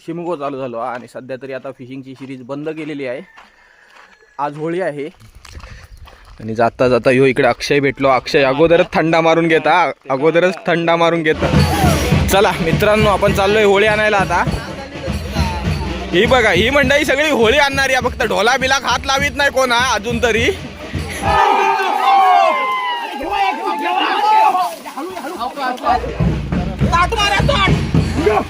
शिमगो चालू झालो. आणि सध्या तरी आता फिशिंगची सिरीज बंद केलेली आहे. आज होळी आहे. आणि जाता जाता ह्यो इकडे अक्षय भेटलो. अक्षय अगोदरच थंडा मारून घेता. अगोदरच थंडा मारून घेता. चला मित्रांनो आपण चाललोय होळी आणायला आता. ही बघा ही मंडळी सगळी होळी आणणारी आहे फक्त ढोला बिला हात लावित नाही कोणा अजून तरी. नमस्कार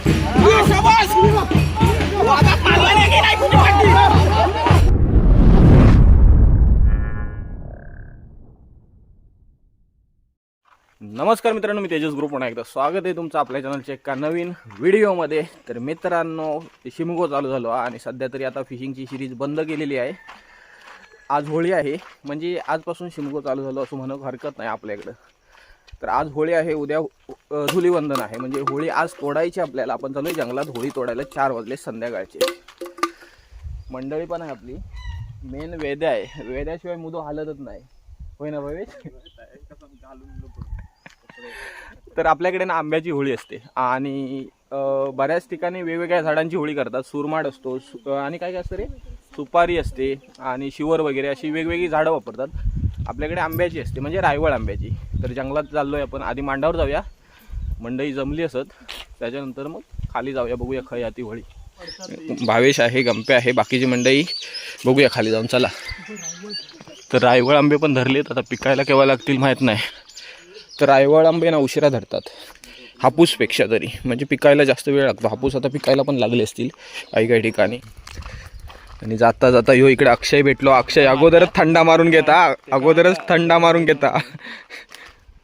मित्रांनो मी तेजस ग्रुप. पुन्हा एकदा स्वागत आहे तुमचं आपल्या चॅनलच्या एका नवीन व्हिडिओमध्ये. तर मित्रांनो शिमगो चालू झालो आणि सध्या तरी आता फिशिंगची सिरीज बंद केलेली आहे. आज होळी आहे. म्हणजे आजपासून शिमगो चालू झालो असं म्हणू हरकत नाही आपल्याकडं. तर आज होळी आहे उद्या धुलीवंदन आहे. म्हणजे होळी आज तोडायची आपल्याला. आपण चालू आहे जंगलात होळी तोडायला चार वाजले संध्याकाळचे. मंडळी पण आहे आपली. मेन वेद्या आहे. वेद्याशिवाय मुदो हालतच नाही. होय ना भावेश? तर आपल्याकडे ना आंब्याची होळी असते. आणि बऱ्याच ठिकाणी वेगवेगळ्या झाडांची होळी करतात. सुरमाड असतो सु- आणि काय काय असतं रे? सुपारी असते आणि शिवर वगैरे अशी वेगवेगळी झाडं वापरतात. आपल्याकडे आंब्याची असते म्हणजे रायवळ आंब्याची. तर जंगलात चाललो आहे आपण आधी मांडावर जाऊया. मंडई जमली असत त्याच्यानंतर मग खाली जाऊया बघूया खय ती होळी भावेश आहे गंपे आहे बाकीची मंडई बघूया खाली जाऊन चला. तर रायवळ आंबे पण धरलेत आता पिकायला केव्हा लागतील माहीत नाही. तर रायवळ आंबे ना उशिरा धरतात हापूसपेक्षा तरी. म्हणजे पिकायला जास्त वेळ लागतो हापूस आता पिकायला पण लागले असतील काही काही ठिकाणी. आणि जाता जाता ह्यो इकडे अक्षय भेटलो. अक्षय अगोदरच थंडा मारून घेता. अगोदरच थंडा मारून घेता.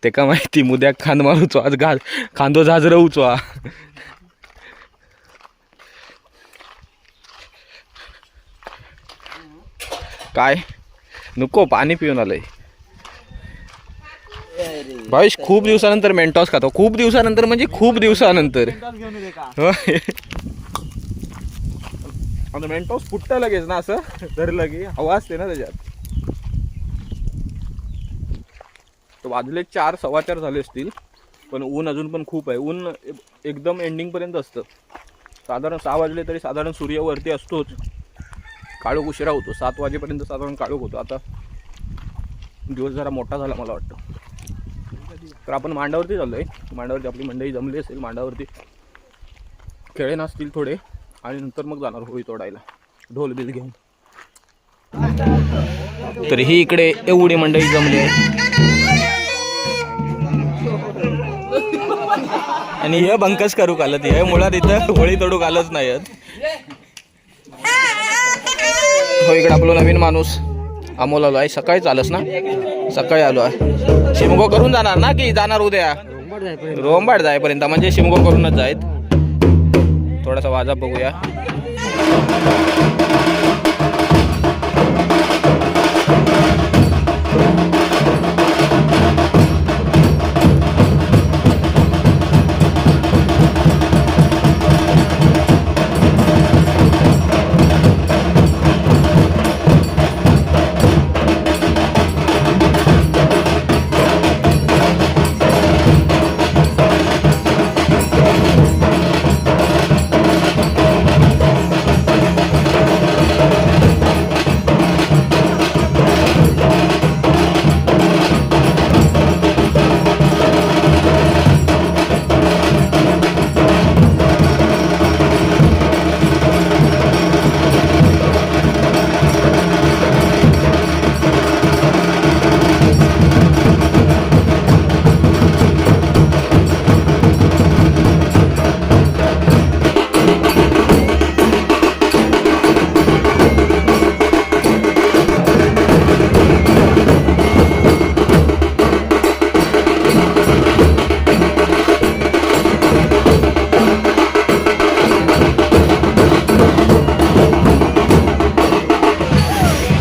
ते का माहिती मुद्या खांद मारूचो आज घाल खांदो झाज रवचो हा. काय? नको पाणी पिऊन आलंय. भावेश खूप दिवसानंतर मेंटॉस खातो. खूप दिवसानंतर म्हणजे खूप दिवसानंतर. आता मेंटॉस फुटतं लगेच ना असं? धरलं की हवा असते ना त्याच्यात. तर वाजले चार सव्वा चार झाले असतील. पण ऊन अजून पण खूप आहे. ऊन एकदम एंडिंग पर्यंत असतं. साधारण सहा वाजले तरी साधारण सूर्य वरती असतोच. काळोख उशिरा होतो. सात वाजेपर्यंत साधारण काळोख होतो. आता दिवस जरा मोठा झाला मला वाटतं. तर आपण मांडावरती चाललो आहे मांडावरती आपली मंडई जमली असेल. मांडावरती खेळे नसतील थोडे. आणि नंतर मग जाणार होळी तोडायला. ढोल बिल घेऊन. तर ही इकडे एवढी मंडळी जमली आहे. आणि हे बंकस करू घालत हे मुळात इथं होळी तोडू घालत नाही हो इकडे आपलो नवीन माणूस अमोल आलो आहे सकाळीच चालस ना? सकाळी आलो आहे. शिमगो करून जाणार ना की जाणार उद्या? रोंबाड जायपर्यंत म्हणजे शिमगो करूनच जायत थोडासा वाजा बघूया.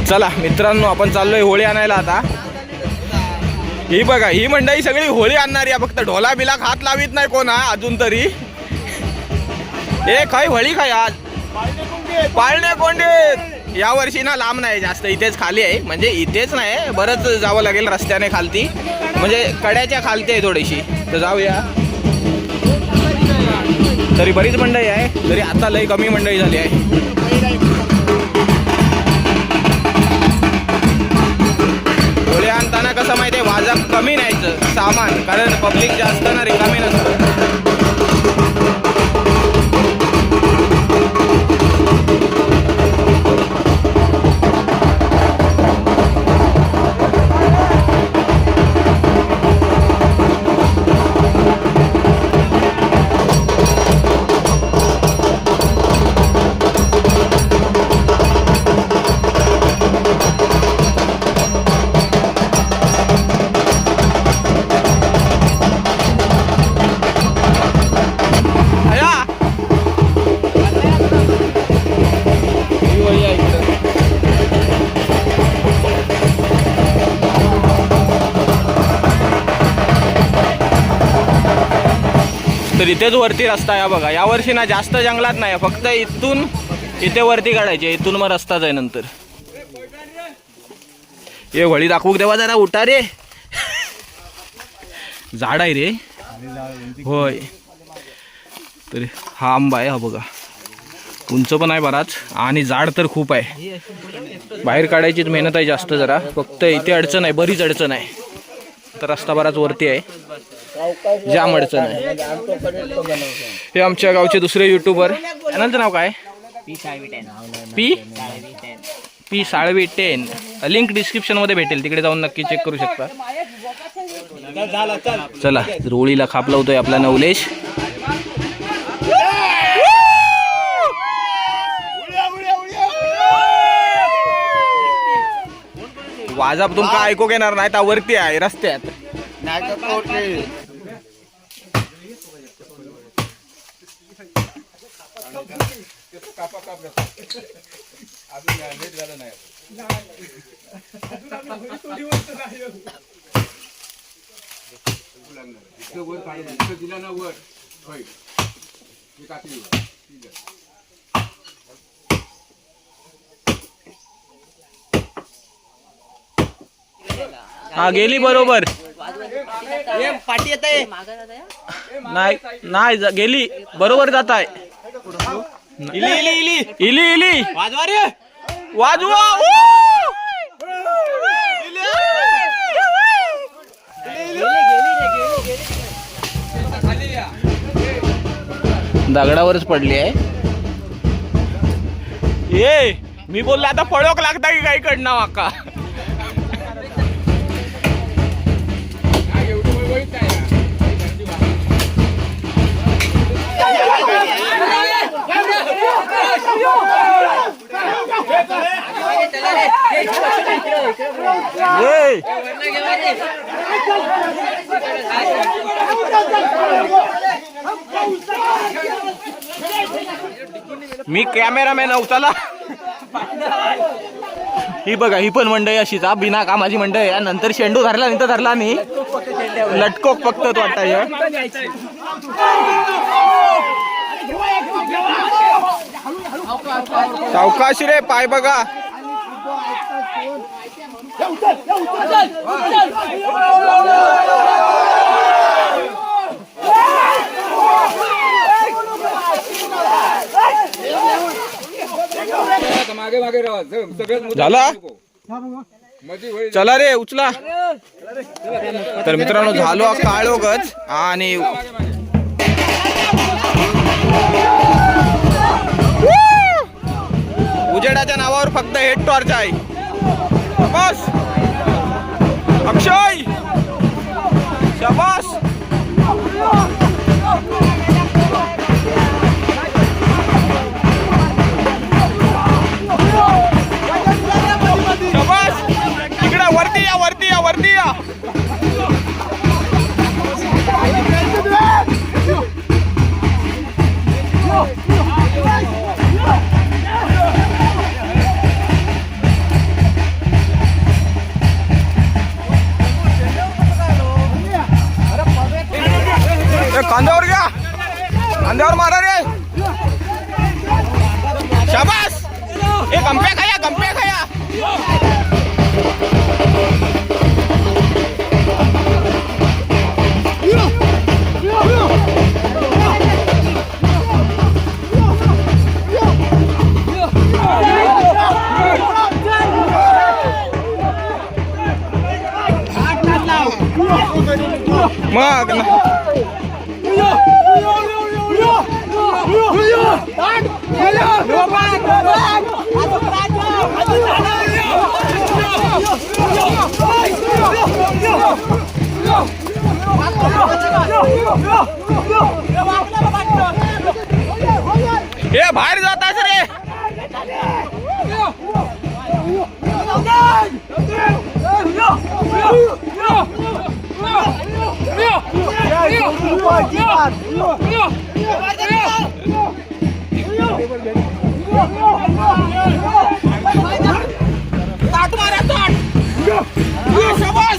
चला मित्रांनो आपण चाललोय होळी आणायला आता. ही बघा ही मंडळी सगळी होळी आणणारी आहे. फक्त ढोला बिला हात लावित नाही कोण हा अजून तरी. ए खाय होळी खाय आज. पाळणे कोंडे या वर्षी ना लांब नाही जास्त इथेच खाली आहे. म्हणजे इथेच नाही बरंच जावं लागेल रस्त्याने खालती. म्हणजे कड्याच्या खालती आहे थोडीशी. तर जाऊया. तरी बरीच मंडळी आहे. तरी आता लई कमी मंडळी झाली आहे. आणताना कसं माहिती आहे वाजा कमी न्यायचं सामान. कारण पब्लिक जास्त ना रिकामी नसतं. इथेच वरती रस्ता आहे बघा. या वर्षी ना जास्त जंगलात नाही फक्त इथून इथे वरती काढायचे इथून मग रस्ताच आहे नंतर. ये वळी दाखवू देवा जरा? उठा रे. झाड आहे रे. होय. तर हा आंबा आहे हा बघा. उंच पण आहे बराच. आणि जाड तर खूप आहे. बाहेर काढायचीच मेहनत आहे जास्त जरा. फक्त इथे अडचण आहे. बरीच अडचण आहे. तर रस्ता बराच वरती आहे. जाम अडचण आहे. हे आमच्या गावचे दुसरे युट्यूबर यांचं नाव काय? P? P Salvi ten. Link डिस्क्रिप्शनमध्ये भेटेल. तिकडे जाऊन नक्की चेक करू शकता. चला रोळीला खाप लावतोय आपला नवलेश. वाजाप तुमका ऐकू घेणार नाही त्या वरती आहे रस्त्यात. हा गेली बरोबर. पाठी येत आहे. नाही नाही जा- गेली. बरोबर जात आहे इली इली इली. इली इली. वाजवा रे. वाजवा. दगडावरच पडली आहे. ये मी बोललो आता पळोक लागता की काही कडनं वाका मी कॅमेरामॅन अवताला ही बघा ही पण मंडळी अशीच हा बिना कामाची मंडळी या नंतर शेंडू धरला नंतर धरला नाही लटकोक फक्त तो वाटाय सावकाश रे पाय बघा. मागे मागे राहा सगळ्यात झाला? मध्ये होईल चला रे उचला. तर मित्रांनो झालो काळोगच आणि उजेडाच्या नावावर फक्त हेड टॉर्च आहे. Boss! Aksyoy! Siya, boss! Andar marah deh. Syabas. Eh, gampek kaya, gampek kaya. Ma, kena. Yo, yo, yo. ए बाहेर जात रे।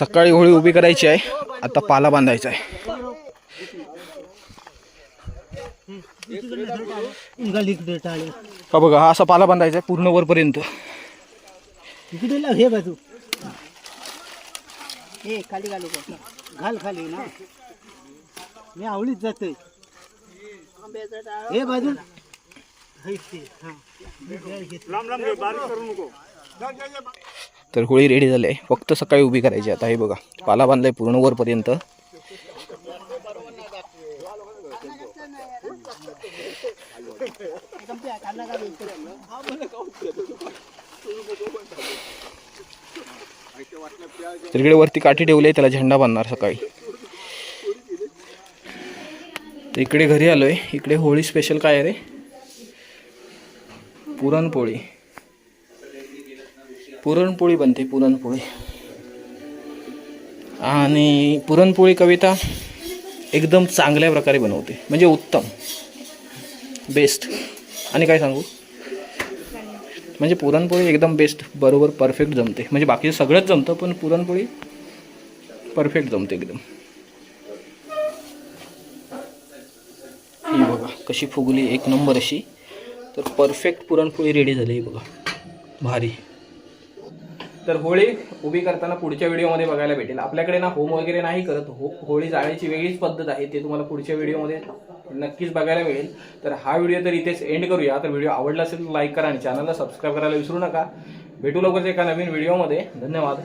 सकाळी होळी उभी करायची आहे. आता पाला बांधायचा आहे. का बघा हा असा पाला बांधायचा आहे पूर्ण वरपर्यंत. इकडे लाव हे बाजू हे खाली घालू घाल खाली ना. मी आवडीत जातोय हे बाजू. बारीक करू नको. तर होळी रेडी झाली आहे. फक्त सकाळी उभी करायची आता हे बघा पाला बांधलाय पूर्ण वरपर्यंत. तिकडे वरती काठी ठेवली आहे त्याला झेंडा बांधणार सकाळी. तर इकडे घरी आलोय. इकडे होळी स्पेशल काय आहे रे? पुरणपोळी. पुरणपोळी बनते पुरणपोळी. आणि पुरणपोळी कविता एकदम चांगल्या प्रकारे बनवते म्हणजे उत्तम. बेस्ट आणि काय सांगू? म्हणजे पुरणपोळी एकदम बेस्ट बरोबर परफेक्ट जमते. म्हणजे बाकीचं सगळंच जमतं पण पुरणपोळी परफेक्ट जमते एकदम. ही बघा कशी फुगली एक नंबर अशी. तर परफेक्ट पुरणपोळी रेडी झाली ही बघा. भारी. तर होळी उभी करताना पुढच्या व्हिडिओमध्ये बघायला भेटेल. आपल्याकडे ना होम वगैरे नाही करत. हो होळी जाळायची वेगळीच पद्धत आहे. ते तुम्हाला पुढच्या व्हिडिओमध्ये नक्कीच बघायला मिळेल. तर हा व्हिडिओ तर इथेच एंड करूया. तर व्हिडिओ आवडला असेल तर लाईक करा आणि चॅनलला सबस्क्राईब करायला विसरू नका. भेटू लवकरच एका नवीन व्हिडिओमध्ये. धन्यवाद.